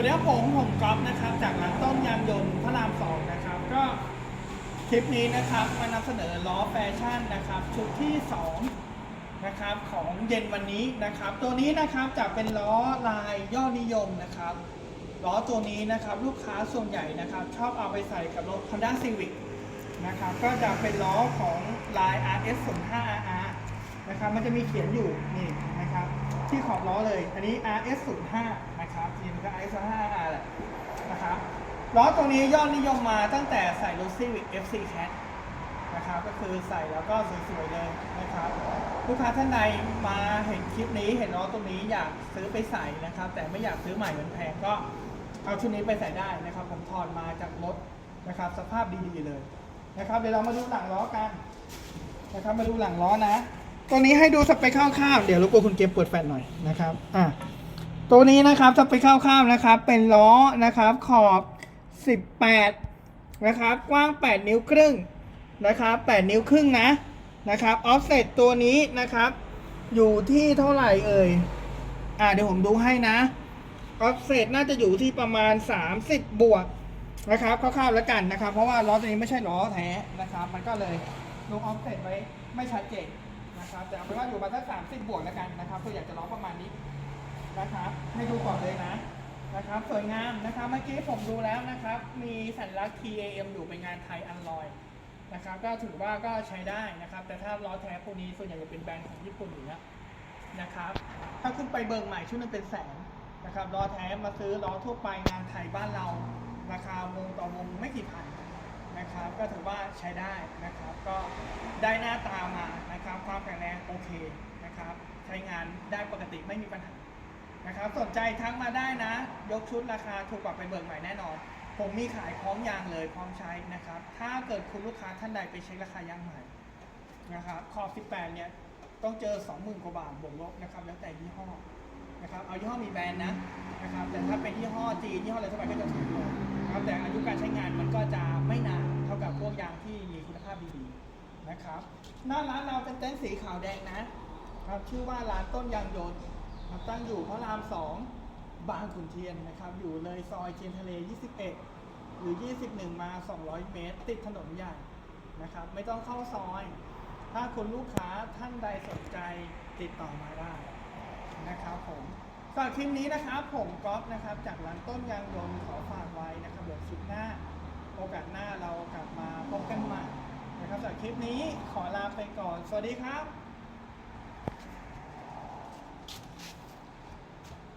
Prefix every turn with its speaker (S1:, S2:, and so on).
S1: วัสดีครับผมผมก๊อฟนะครับ จากร้านต้นยางยนต์พระรามสองนะครับ ก็คลิปนี้นะครับมานำเสนอล้อแฟชั่นนะครับ ชุดที่สองนะครับของเย็นวันนี้นะครับ ตัวนี้นะครับจะเป็นล้อลายยอดนิยมนะครับล้อตัวนี้นะครับลูกค้าส่วนใหญ่นะครับ ชอบเอาไปใส่กับรถ Honda Civic นะครับ ก็จะเป็นล้อของลาย RS 0 5 RR นะครับ มันจะมีเขียนอยู่นี่นะครับ ที่ขอบล้อเลย อันนี้ RS 0 5 นะครับจริงๆก็ RS 0 5 RR แหละนะครับล้อตัวนี้ยอดนิยมมาตั้งแต่ใส่รถ Civic FC Cat นะครับก็คือใส่แล้วก็สวยๆเลยนะครับลูกค้าท่านใดมาเห็นคลิปนี้เห็นล้อตรงนี้อยากซื้อไปใส่นะครับ แต่ไม่อยากซื้อใหม่มือนแพงก็เอาชุดนี้ไปใส่ได้นะครับ ผมถอดมาจากรถนะครับ สภาพดีๆเลยนะครับเดี๋ยวเรามาดูหลังล้อกันนะครับมาดูหลังล้อนะ ตัวนี้ให้ดูสเปคคร่าวๆเดี๋ยวรบกวนคุณเกมเปิดแฟลชหน่อยนะครับอะ ตัวนี้นะครับสเปคคร่าวๆนะครับ เป็นล้อนะครับ ขอบ 18 นะครับ กว้าง 8 นิ้วครึ่งนะครับ 8 นิ้วครึ่งนะนะครับออฟเซตตัวนี้นะครับ อยู่ที่เท่าไหร่เอ่ยอ่าเดี๋ยวผมดูให้นะออฟเซตน่าจะอยู่ที่ประมาณ 30 บวกนะครับคร่าวๆแล้วกันนะครับ เพราะว่าล้อตัวนี้ไม่ใช่ล้อแท้นะครับ มันก็เลยลงออฟเซตไว้ไม่ชัดเจนนะครับแต่เอาเป็นว่าอยู่มาสัก30บวกแล้วกันนะครับเพื่ออยากจะล้อประมาณนี้ นะครับให้ดูก่อนเลยนะนะครับสวยงามนะครับเมื่อกี้ผมดูแล้วนะครับ มีสัญลักษณ์ TAM อยู่เป็นงานไทยอันลอยนะครับ ก็ถือว่าก็ใช้ได้นะครับ แต่ถ้าล้อแท้พวกนี้ส่วนใหญ่จะเป็นแบรนด์ของญี่ปุ่นอยู่แล้วนะครับ ถ้าขึ้นไปเบิร์ใหม่ชุดนึงเป็นแสนนะครับล้อแท้มาซื้อล้อทั่วไปงานไทยบ้านเรา ราคาวงต่อวงไม่กี่พันนะครับ ก็ถือว่าใช้ได้นะครับ ก็ได้หน้าตามานะครับ ความแข็งแรงโอเคนะครับ ใช้งานได้ปกติไม่มีปัญหา นะครับสนใจทักมาได้นะ ยกชุดราคาถูกกว่าไปเบิกใหม่แน่นอน ผมมีขายพร้อมยางเลยพร้อมใช้นะครับ ถ้าเกิดคุณลูกค้าท่านใดไปเช็คราคายางใหม่นะครับขอบ 18 เนี่ยต้องเจอ 20,000 กว่าบาทบวกลบนะครับ แล้วแต่ยี่ห้อนะครับเอายี่ห้อมีแบรนด์นะนะครับแต่ถ้าเป็นยี่ห้อจีนยี่ห้ออะไรทั่วไปก็จะถูกลงนะครับแต่อายุการใช้งานมันก็จะไม่นานเท่ากับพวกยางที่มีคุณภาพดีๆนะครับหน้าร้านเราเป็นเต็นท์สีขาวแดงนะครับชื่อว่าร้านต้นยางยนต์ ครับตั้งอยู่พระรามสองบางขุนเทียนนะครับ อยู่เลยซอยเทียนทะเล 21 หรือ 21 มา 200 เมตร ติดถนนใหญ่นะครับ ไม่ต้องเข้าซอย ถ้าคุณลูกค้าท่านใดสนใจติดต่อมาได้นะครับผมสำหรับคลิปนี้นะครับ ผมก๊อฟนะครับ จากร้านต้นยางยนต์ขอฝากไว้นะครับเดี๋ยวคลิปหน้า โอกาสหน้าเรากลับมาพบกันใหม่นะครับสำหรับคลิปนี้ขอลาไปก่อน สวัสดีครับ